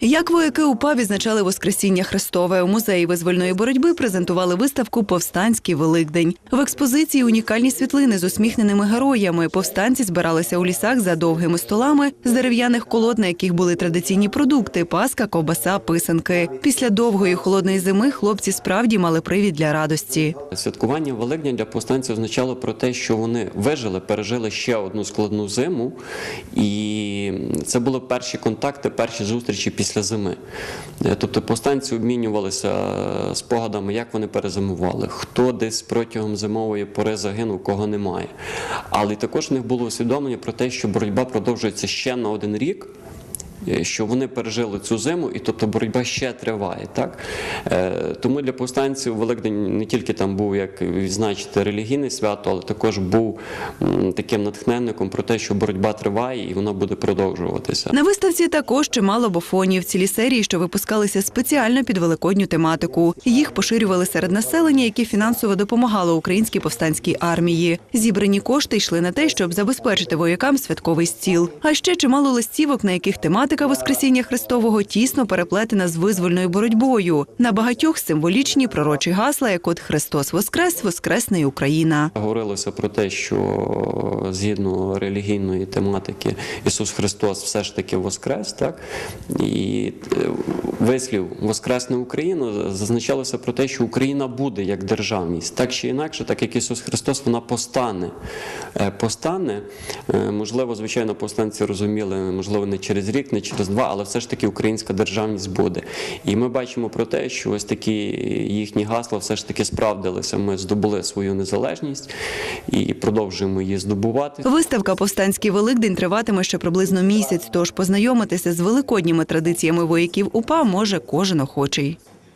Як вояки УПА відзначали Воскресіння Христове у музеї визвольної боротьби презентували виставку Повстанський Великдень. В експозиції унікальні світлини з усміхненими героями. Повстанці збиралися у лісах за довгими столами з дерев'яних колод, на яких були традиційні продукти: паска, ковбаса, писанки. Після довгої холодної зими хлопці справді мали привід для радості. Святкування Великдня для повстанців означало про те, що вони вижили, пережили ще одну складну зиму, і це були перші контакти, перші зустрічі зими. Е, Тобто повстанці обмінювалися е, спогадами, як вони перезимували, хто десь протягом зимової пори загинув, кого немає. Але також в них було усвідомлення про те, що боротьба продовжується ще на один рік. Е, Що вони пережили цю зиму, і тобто боротьба ще триває. Так? Е, тому для повстанців Великдень не тільки там був як відзначити релігійне свято, але також був таким натхненником про те, що боротьба триває і вона буде продовжуватися. На виставці також чимало бофонів. Цілі серії, що випускалися спеціально під великодню тематику. Їх поширювали серед населення, яке фінансово допомагало українській повстанській армії. Зібрані кошти йшли на те, щоб забезпечити воякам святковий стіл. А ще чимало листівок, на яких тематика Воскресіння Христового тісно переплетена з визвольною боротьбою. На багатьох символічні пророчі гасла, як от Христос Воскрес, Воскресне Україна. Говорилося про те, що згідно релігійної тематики Ісус Христос все ж таки воскрес, так і е, вислів Воскресне Україну зазначалося про те, що Україна буде як державність, так чи інакше, так як Ісус Христос, вона постане. Е, Постане, е, можливо, звичайно, повстанці розуміли, можливо, не через рік, не через два, але все ж таки українська державність буде. І ми бачимо про те, що ось такі їхні гасла все ж таки справдилися. Ми здобули свою незалежність і продовжуємо її здобувати. Виставка Повстанський Великдень триватиме ще приблизно місяць, тож познайомитися з великодніми традиціями вояків УПА може кожен охочий.